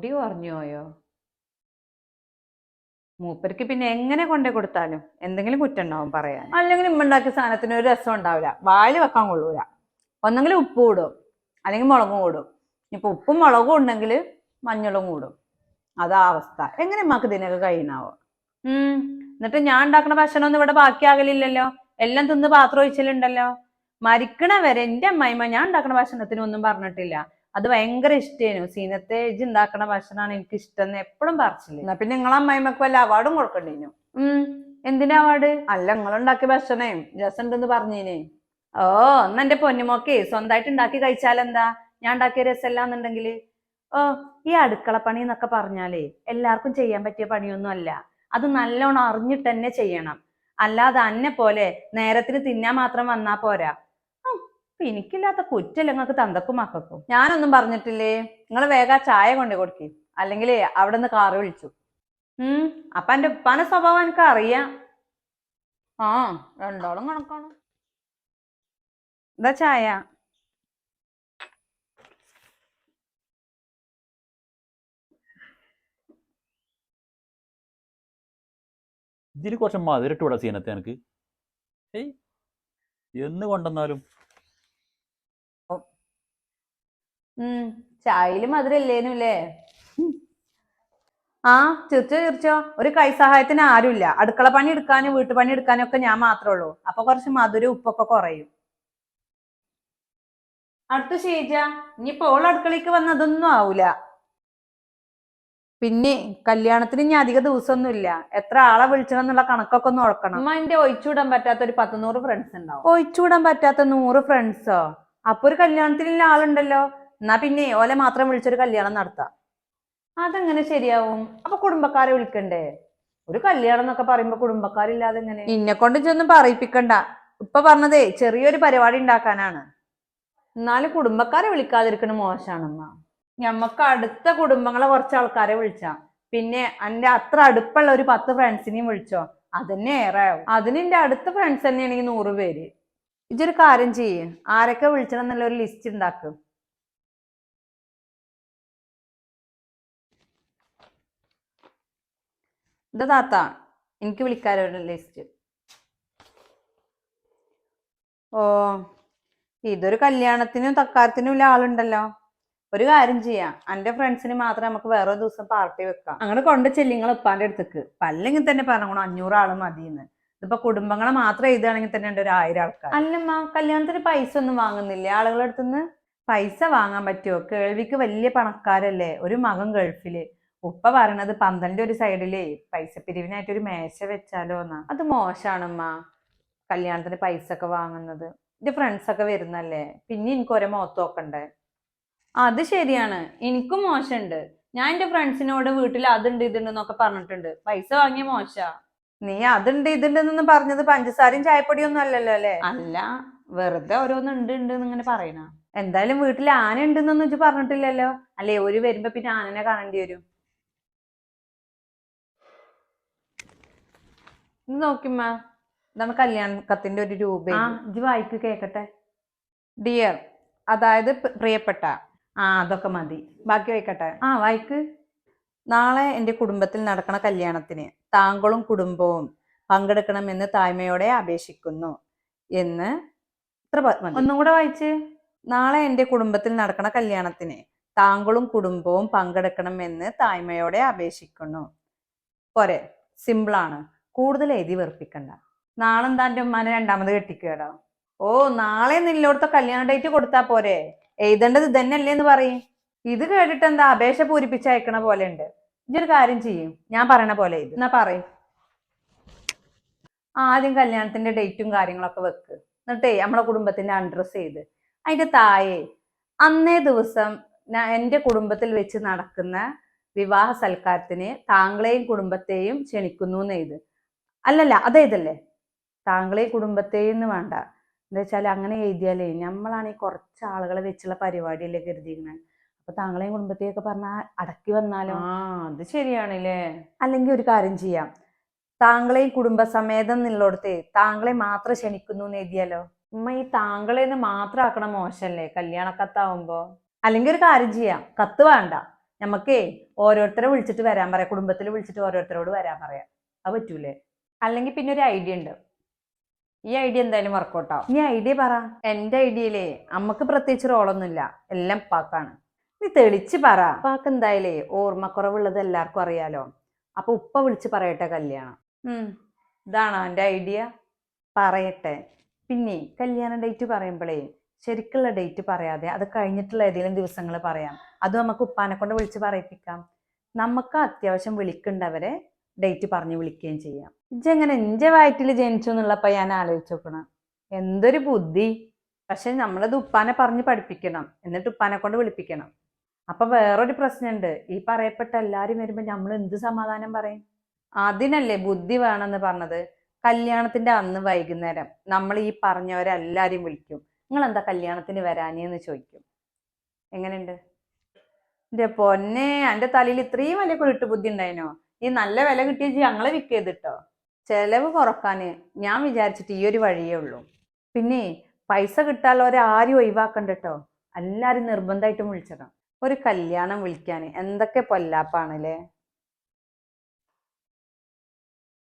മുടി ഉറഞ്ഞുപോയോ മൂപ്പർക്ക് പിന്നെ എങ്ങനെ കൊണ്ടേ കൊടുത്താലും എന്തെങ്കിലും കുറ്റം ഉണ്ടാവും പറയാൻ അല്ലെങ്കിൽ ഉമ്മണ്ടാക്കിയ സാധനത്തിന് ഒരു രസം ഉണ്ടാവില്ല. വായിൽ വെക്കാൻ കൊള്ളൂല. ഒന്നെങ്കിൽ ഉപ്പ് കൂടും അല്ലെങ്കിൽ മുളകും കൂടും ഇപ്പൊ ഉപ്പും മുളകും ഉണ്ടെങ്കിൽ മഞ്ഞളും കൂടും അതാ അവസ്ഥ. എങ്ങനെ ഉമ്മക്ക് ഇതിനൊക്കെ കഴിയണാവോ ഉം. എന്നിട്ട് ഞാൻ ഉണ്ടാക്കുന്ന ഭക്ഷണമൊന്നും ഇവിടെ ബാക്കിയാകലില്ലല്ലോ എല്ലാം തിന്ന് പാത്രം ഒഴിച്ചിലുണ്ടല്ലോ. മരിക്കണ വരെ എന്റെ അമ്മായിമ്മ ഞാൻ ഉണ്ടാക്കുന്ന ഭക്ഷണത്തിനൊന്നും പറഞ്ഞിട്ടില്ല. അത് ഭയങ്കര ഇഷ്ടേനു സീനത്തെ ഇജ്ജ് ഉണ്ടാക്കണ ഭക്ഷണമാണ് എനിക്ക് ഇഷ്ടം എപ്പോഴും പറിച്ചില്ല. എന്നാ പിന്നെ നിങ്ങളെ അമ്മായിമ്മക്ക് വല്ല അവാർഡും കൊടുക്കണ്ടേനു? ഉം. എന്തിനാ അവാർഡ്? അല്ല നിങ്ങളുണ്ടാക്കിയ ഭക്ഷണേ. രസമുണ്ടെന്ന് പറഞ്ഞേനെ. ഓ എന്നാ എന്റെ പൊന്നുമോക്കെ സ്വന്തമായിട്ട് ഉണ്ടാക്കി കഴിച്ചാലെന്താ? ഞാൻ ഉണ്ടാക്കിയ രസമല്ലാന്നുണ്ടെങ്കിൽ ഓ ഈ അടുക്കള പണി എന്നൊക്കെ പറഞ്ഞാലേ എല്ലാവർക്കും ചെയ്യാൻ പറ്റിയ പണിയൊന്നും അല്ല. അത് നല്ലോണം അറിഞ്ഞിട്ട് തന്നെ ചെയ്യണം. അല്ലാതെ അന്നെ പോലെ നേരത്തിന് തിന്നാൻ മാത്രം വന്നാ പോരാ. ഉം, ഇപ്പൊ എനിക്കില്ലാത്ത കുറ്റല്ല നിങ്ങൾക്ക് തന്തക്കും മക്കൾക്കും? ഞാനൊന്നും പറഞ്ഞിട്ടില്ലേ? നിങ്ങൾ വേഗം ചായ കൊണ്ടു കൊടുക്കി. അല്ലെങ്കിൽ അവിടെ നിന്ന് കാറ് വിളിച്ചു. ഉം അപ്പൊ എന്റെ ഉപ്പാന്റെ സ്വഭാവം എനിക്ക് അറിയാം ആ രണ്ടോളം കണക്കാണ്. എന്താ ചായ? ഇതിൽ കുറച്ച് മധുരട്ടൂടെ സീനത്തെ എനിക്ക്. എന്ന് കൊണ്ടുവന്നാലും? ഉം ചായയിൽ മധുരല്ലേനു അല്ലേ ആ തീർച്ചയോ തീർച്ചയോ ഒരു കൈസഹായത്തിന് ആരുമില്ല. അടുക്കള പണി എടുക്കാനും വീട്ടുപണി എടുക്കാനും ഒക്കെ ഞാൻ മാത്രമേ ഉള്ളൂ. അപ്പൊ കുറച്ച് മധുരം ഉപ്പൊക്കെ കുറയും. അടുത്ത ഷീജ ഇനിയിപ്പോ ഓൾ അടുക്കളയ്ക്ക് വന്നതൊന്നും ആവൂല. പിന്നെ കല്യാണത്തിന് ഇനി അധിക ദിവസമൊന്നുമില്ല എത്ര ആളെ വിളിച്ചണമെന്നുള്ള കണക്കൊക്കെ ഒന്ന് ഓർക്കണം. അമ്മ എന്റെ ഒഴിച്ചുവിടാൻ പറ്റാത്ത ഒരു പത്തുനൂറ് ഫ്രണ്ട്സ് ഉണ്ടാവും. ഒഴിച്ചുവിടാൻ പറ്റാത്ത നൂറ് ഫ്രണ്ട്സോ അപ്പൊ ഒരു കല്യാണത്തിനുള്ള ആളുണ്ടല്ലോ. എന്നാ പിന്നെ ഓലെ മാത്രം വിളിച്ചൊരു കല്യാണം നടത്താം. അതെങ്ങനെ ശരിയാവും? അപ്പൊ കുടുംബക്കാരെ വിളിക്കണ്ടേ? ഒരു കല്യാണം എന്നൊക്കെ പറയുമ്പോ കുടുംബക്കാരില്ലാതെ എങ്ങനെ? നിന്നെ കൊണ്ട് ചെന്നും പറയിപ്പിക്കണ്ട. ഇപ്പൊ പറഞ്ഞതേ ചെറിയൊരു പരിപാടി ഉണ്ടാക്കാനാണ്. എന്നാലും കുടുംബക്കാരെ വിളിക്കാതിരിക്കണ മോശാണമ്മ ഞമ്മക്ക് അടുത്ത കുടുംബങ്ങളെ കുറച്ച് ആൾക്കാരെ വിളിച്ചാ. പിന്നെ എന്റെ അത്ര അടുപ്പുള്ള ഒരു പത്ത് ഫ്രണ്ട്സിനെയും വിളിച്ചോ? അതന്നെ ഏറെ ആവും. അതിന് എന്റെ അടുത്ത ഫ്രണ്ട്സ് തന്നെയാണെങ്കിൽ നൂറ് പേര്. ഇതൊരു കാര്യം ചെയ്യ്. ആരൊക്കെ വിളിച്ചണം എന്നുള്ള ഒരു ലിസ്റ്റ് ഉണ്ടാക്കും ഇത് താത്ത? എനിക്ക് വിളിക്കാനൊരു ലിസ്റ്റ് ഓ ഇതൊരു കല്യാണത്തിനും തക്കാരത്തിനും ഉള്ള ആളുണ്ടല്ലോ. ഒരു കാര്യം ചെയ്യാം. എന്റെ ഫ്രണ്ട്സിന് മാത്രം നമുക്ക് വേറെ ദിവസം പാർട്ടി വെക്കാം. അങ്ങനെ കൊണ്ട് ചെല്ലിങ്ങൾ ഉപ്പാന്റെ അടുത്തേക്ക്. അല്ലെങ്കിൽ തന്നെ പറഞ്ഞോളൂ അഞ്ഞൂറ് ആൾ മതിയെന്ന് ഇതിപ്പോ കുടുംബങ്ങളെ മാത്രം എഴുതുകയാണെങ്കിൽ തന്നെ ഉണ്ട് ഒരു ആയിരം ആൾക്കാർ അല്ലമ്മ കല്യാണത്തിന് പൈസ ഒന്നും വാങ്ങുന്നില്ല. ആളുകളുടെ അടുത്തുനിന്ന് പൈസ വാങ്ങാൻ പറ്റുമോ കേൾവിക്ക് വലിയ പണക്കാരല്ലേ? ഒരു മകൻ ഗൾഫിൽ. ഉപ്പ പറയണത് പന്തലിന്റെ ഒരു സൈഡിലേ പൈസ പിരിവിനായിട്ട് ഒരു മേശ വെച്ചാലോ എന്നാ അത് മോശാണമ്മ കല്യാണത്തിന് പൈസ ഒക്കെ വാങ്ങുന്നത്. എന്റെ ഫ്രണ്ട്സ് ഒക്കെ വരുന്നല്ലേ? പിന്നെ എനിക്ക് ഒരേ മുഖത്ത് നോക്കണ്ടേ? അത് ശരിയാണ്. എനിക്കും മോശമുണ്ട് ഞാൻ എന്റെ ഫ്രണ്ട്സിനോട് വീട്ടിൽ അതുണ്ട് ഇതുണ്ട് എന്നൊക്കെ പറഞ്ഞിട്ടുണ്ട്. പൈസ വാങ്ങിയ മോശ. നീ അതുണ്ട് ഇതുണ്ട് എന്നൊന്നും പറഞ്ഞത് പഞ്ചസാരയും ചായപ്പൊടിയൊന്നും അല്ലല്ലോ അല്ലേ? അല്ല വെറുതെ ഓരോന്ന് ഉണ്ട് ഉണ്ട് എന്നിങ്ങനെ പറയണ എന്തായാലും വീട്ടിൽ ആന ഉണ്ടെന്നൊന്നും വെച്ച് പറഞ്ഞിട്ടില്ലല്ലോ? അല്ലേ ഒരു വരുമ്പോ പിന്നെ ആനനെ കാണേണ്ടി വരും. ഇത് നോക്കിമ്മ. നമ്മ കല്യാണ കത്തിന്റെ ഒരു രൂപ. ഇജ്ജ് വായിക്ക് കേക്കട്ടെ. ഡിയർ അതായത് പ്രിയപ്പെട്ട. ആ അതൊക്കെ മതി. ബാക്കി വായിക്കട്ടെ. ആ വായിക്ക്. നാളെ എന്റെ കുടുംബത്തിൽ നടക്കണ കല്യാണത്തിന് താങ്കളും കുടുംബവും പങ്കെടുക്കണമെന്ന് താഴ്മയോടെ അപേക്ഷിക്കുന്നു എന്ന് ഇത്ര ഒന്നും കൂടെ വായിച്ച്. നാളെ എന്റെ കുടുംബത്തിൽ നടക്കണ കല്യാണത്തിന് താങ്കളും കുടുംബവും പങ്കെടുക്കണമെന്ന് താഴ്മയോടെ അപേക്ഷിക്കുന്നു. പോരെ. സിമ്പിളാണ്. കൂടുതൽ എഴുതി വെറുപ്പിക്കണ്ട. നാളെ എന്താ എന്റെ ഉമ്മാനെ രണ്ടാമത് കെട്ടിക്കേടാ? ഓ നാളെ നില്ലോടത്ത കല്യാണ ഡേറ്റ് കൊടുത്താ പോരെ. എഴുതേണ്ടത് ഇതന്നെയല്ലേ എന്ന് പറയും. ഇത് കേട്ടിട്ട് എന്താ അപേക്ഷ പൂരിപ്പിച്ച് അയക്കണ പോലെ ഉണ്ട്. ഇതൊരു കാര്യം ചെയ്യും. ഞാൻ പറയണ പോലെ ഇത് എന്നാ പറയും. ആദ്യം കല്യാണത്തിന്റെ ഡേറ്റും കാര്യങ്ങളൊക്കെ വെക്ക്. എന്നിട്ടേ നമ്മളെ കുടുംബത്തിന്റെ അഡ്രസ് ചെയ്ത് അതിന്റെ താഴെ അന്നേ ദിവസം എന്റെ കുടുംബത്തിൽ വെച്ച് നടക്കുന്ന വിവാഹ സൽക്കാരത്തിന് താങ്കളെയും കുടുംബത്തെയും ക്ഷണിക്കുന്നു എന്ന് എഴുത്. അല്ലല്ല അതേ ഇതല്ലേ. താങ്കളെ കുടുംബത്തെ എന്ന് വേണ്ട. എന്താ വെച്ചാൽ അങ്ങനെ എഴുതിയാലേ നമ്മളാണ് ഈ കുറച്ച് ആളുകളെ വെച്ചുള്ള പരിപാടിയല്ലേ കരുതിയിരുന്നത് അപ്പൊ താങ്കളെയും കുടുംബത്തെയൊക്കെ പറഞ്ഞാൽ അടക്കി വന്നാലോ? ആ അത് ശരിയാണല്ലേ. അല്ലെങ്കിൽ ഒരു കാര്യം ചെയ്യാം. താങ്കളെയും കുടുംബസമേതം എന്നുള്ളടത്ത് താങ്കളെ മാത്രം ക്ഷണിക്കുന്നു എന്ന് എഴുതിയാലോ? ഉമ്മ ഈ താങ്കളെ എന്ന് മാത്രം ആക്കണ മോശല്ലേ? കല്യാണക്കത്താവുമ്പോ. അല്ലെങ്കിൽ ഒരു കാര്യം ചെയ്യാം. കത്ത് വേണ്ട. നമുക്കേ ഓരോരുത്തരെ വിളിച്ചിട്ട് വരാൻ പറയാം. കുടുംബത്തിൽ വിളിച്ചിട്ട് ഓരോരുത്തരോട് വരാൻ പറയാം. അത് പറ്റൂലേ? അല്ലെങ്കിൽ പിന്നെ ഒരു ഐഡിയ ഉണ്ട്. ഈ ഐഡിയ എന്തായാലും വർക്കൗട്ട് ആവും. ഈ ഐഡിയ പറ. എന്റെ ഐഡിയയിലേ അമ്മയ്ക്ക് പ്രത്യേകിച്ച് റോളൊന്നുമില്ല എല്ലാം പാക്കാണ് നീ തെളിച്ച് പറ. പാക്ക് എന്തായാലേ ഓർമ്മക്കുറവുള്ളത് എല്ലാവർക്കും അറിയാലോ. അപ്പൊ ഉപ്പ വിളിച്ച് പറയട്ടെ കല്യാണം. ഉം. ഇതാണോ എന്റെ ഐഡിയ? പറയട്ടെ. പിന്നെ കല്യാണ ഡേറ്റ് പറയുമ്പോഴേ ശരിക്കുള്ള ഡേറ്റ് പറയാതെ അത് കഴിഞ്ഞിട്ടുള്ള ഏതെങ്കിലും ദിവസങ്ങൾ പറയാം. അത് നമുക്ക് ഉപ്പാനെ കൊണ്ട് വിളിച്ച് പറയിപ്പിക്കാം. നമുക്ക് അത്യാവശ്യം വിളിക്കണ്ടവരെ ഡേറ്റ് പറഞ്ഞു വിളിക്കുകയും ചെയ്യാം. ഇജ്ജെങ്ങനെ എന്റെ വയറ്റിൽ ജനിച്ചു എന്നുള്ളപ്പോൾ ഞാൻ ആലോചിച്ച് നോക്കണം. എന്തൊരു ബുദ്ധി. പക്ഷെ നമ്മളത് ഉപ്പാനെ പറഞ്ഞ് പഠിപ്പിക്കണം. എന്നിട്ട് ഉപ്പാനെ കൊണ്ട് വിളിപ്പിക്കണം. അപ്പം വേറൊരു പ്രശ്നമുണ്ട് ഈ പറയപ്പെട്ട എല്ലാവരും വരുമ്പോൾ നമ്മൾ എന്ത് സമാധാനം പറയും? അതിനല്ലേ ബുദ്ധി വേണമെന്ന് പറഞ്ഞത്. കല്യാണത്തിന്റെ അന്ന് വൈകുന്നേരം നമ്മൾ ഈ പറഞ്ഞവരെല്ലാവരും വിളിക്കും. നിങ്ങൾ എന്താ കല്യാണത്തിന് വരാനേന്ന് ചോദിക്കും. എങ്ങനെയുണ്ട്? എന്റെ പൊന്നെ എന്റെ തലയിൽ ഇത്രയും വലിയ കുരുട്ട് ബുദ്ധി ഉണ്ടായിനോ? ഈ നല്ല വില കിട്ടിയ ഞങ്ങളെ വിക്ക് കേട്ടോ ചെലവ് കുറയ്ക്കാൻ ഞാൻ വിചാരിച്ചിട്ട് ഈ ഒരു വഴിയേ ഉള്ളൂ. പിന്നെ പൈസ കിട്ടാനുള്ളവരെ ആരും ഒഴിവാക്കണ്ട കേട്ടോ എല്ലാരും നിർബന്ധമായിട്ടും വിളിച്ചണം ഒരു കല്യാണം വിളിക്കാൻ എന്തൊക്കെ പൊല്ലാപ്പാണല്ലേ?